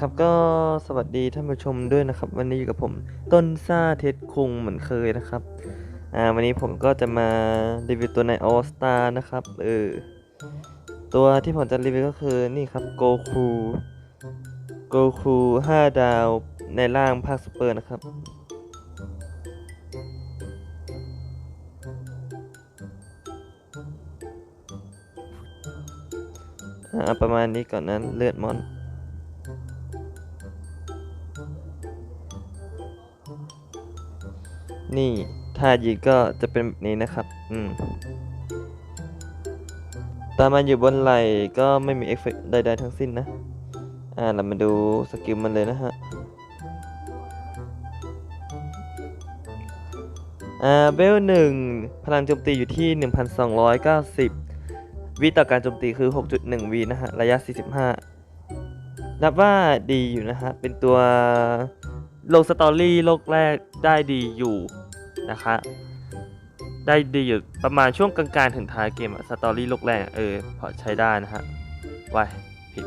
ครับก็สวัสดีท่านผู้ชมด้วยนะครับ วันนี้อยู่กับผมต้นซ่าเท็ดคุงเหมือนเคยนะครับอ่าวันนี้ผมก็จะมารีวิวตัวในออสตานะครับเออตัวที่ผมจะรีวิวก็คือนี่ครับโกคูโกคู5ดาวในร่างภาคซูเปอร์นะครับอ่าประมาณนี้ก่อนนั้นเลือดมอน นี่ท่ายิงก็จะเป็นแบบนี้นะครับ อืมตามมาอยู่บนไหล่ก็ไม่มีเอฟเฟกใดๆทั้งสิ้นนะ อ่า เรามาดูสกิลมันเลยนะฮะ อ่า เบลหนึ่งพลังโจมตีอยู่ที่ 1,290 วิต่อการโจมตีคือ 6.1 วินะฮะ ระยะ 45 นับว่าดีอยู่นะฮะ เป็นตัวลงสตอรี่โลกแรกได้ดีอยู่ นะคะได้ดีอยู่ประมาณช่วงกลางๆถึงท้ายเกมสตอรี่โลกแรกเออพอใช้ได้นะฮะวายผิด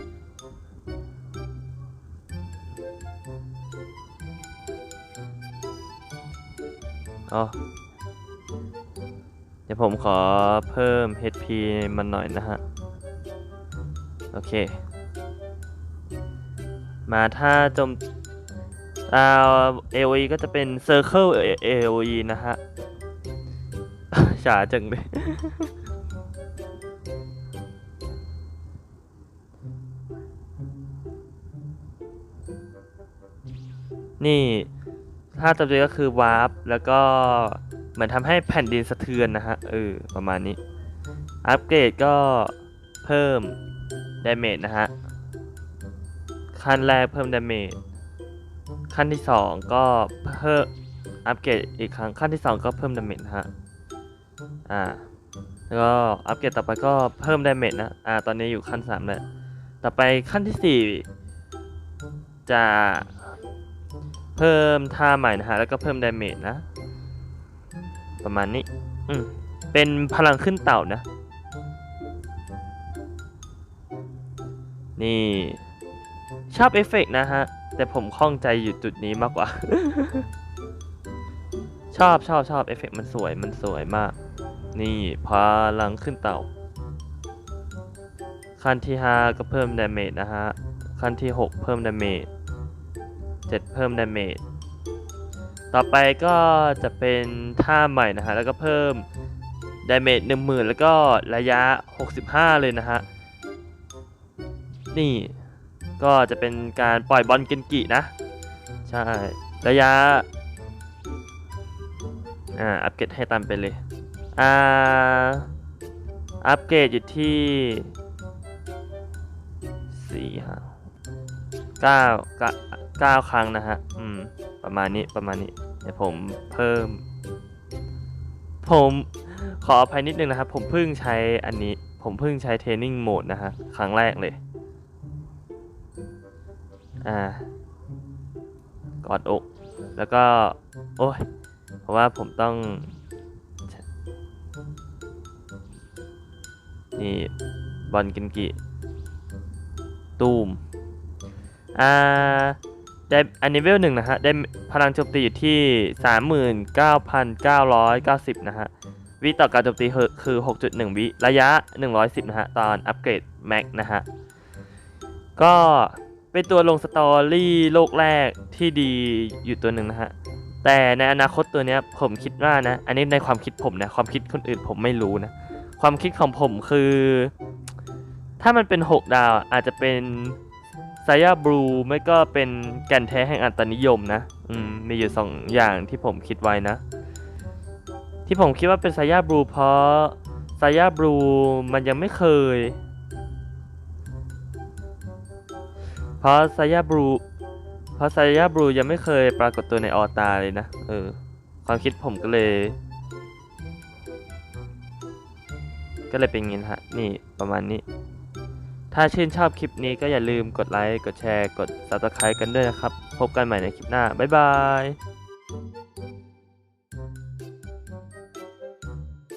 อ๋อ เดี๋ยวผมขอเพิ่ม HP มันหน่อยนะฮะ โอเค มาถ้าจม อ่า AOE ก็จะเป็น Circle AOE นะฮะช้าจังเลยนี่ถ้าจำเป็นก็คือวาร์ปแล้วก็เหมือนทำให้แผ่นดินสะเทือนนะฮะ เออ ประมาณนี้ อัปเกรดก็เพิ่มดาเมจนะฮะ ขั้นแรกเพิ่มดาเมจ ขั้นที่สองก็เพิ่มอัปเกรดอีกครั้งขั้นที่สองก็เพิ่มดาเมจนะฮะอ่าแล้วก็อัปเกรดต่อไปก็เพิ่มดาเมจนะอ่าตอนนี้อยู่ขั้นสามแล้วต่อไปขั้นที่สี่จะเพิ่มท่าใหม่นะฮะแล้วก็เพิ่มดาเมจนะ ประมาณนี้อืมเป็นพลังขึ้นเต่านะ นี่ ชอบเอฟเฟกต์นะฮะ แต่ผมข้องใจอยู่จุดนี้มากกว่า ชอบชอบชอบเอฟเฟกต์มันสวยมันสวยมาก นี่พลังขึ้นเต่า ขั้นที่ 5 ก็เพิ่มดาเมจนะฮะ ขั้นที่ 6 เพิ่มดาเมจ7เพิ่มดาเมจต่อไปก็จะเป็นท่าใหม่นะฮะ แล้วก็เพิ่มดาเมจ10,000 แล้วก็ระยะ 65 เลยนะฮะ นี่ ก็จะเป็นการปล่อยบอลเกนกินะ ใช่ ระยะ อ่า อัปเกรดให้ตามไปเลย อ่า อัปเกรดอยู่ที่สี่ห้าเก้าเก้าครั้งนะฮะ อืม ประมาณนี้ ประมาณนี้ เดี๋ยวผมเพิ่ม ผมขออภัยนิดนึงนะครับ ผมเพิ่งใช้อันนี้ ผมเพิ่งใช้เทรนนิ่งโหมดนะฮะ ครั้งแรกเลย อ่ากอดอก แล้วก็ โอ้ยเพราะว่าผมต้อง นี่บอลกินกิตูมอ่าได้อันนี้เวลหนึ่งนะฮะ ได้พลังโจมตีอยู่ที่ 39,990 นะฮะ วิต่อการโจมตีคือคือ6.1 วิ ระยะ 110 นะฮะ ตอนอัปเกรดแม็กนะฮะ ก็ เป็นตัวลงสตอรี่โลกแรกที่ดีอยู่ตัวหนึ่งนะฮะ แต่ในอนาคตตัวเนี้ยผมคิดว่านะ อันนี้ในความคิดผมนะ ความคิดคนอื่นผมไม่รู้นะ ความคิดของผมคือ ถ้ามันเป็น 6 ดาวอาจจะเป็นไซยาบลูไม่ก็เป็นแก่นแท้แห่งอัตนิยมนะ อืม มีอยู่ 2 อย่างที่ผมคิดไว้นะ ที่ผมคิดว่าเป็นไซยาบลูเพราะไซยาบลูมันยังไม่เคย ราะไซยาบรูเพราะไซยาบรูยังไม่เคยปรากฏตัวในออตาเลยนะ เออ ความคิดผมก็เลย ก็เลยเป็นงี้ฮะ นี่ประมาณนี้ ถ้าชื่นชอบคลิปนี้ก็อย่าลืมกดไลค์ กดแชร์ กด subscribe กันด้วยนะครับ พบกันใหม่ในคลิปหน้า บ๊ายบาย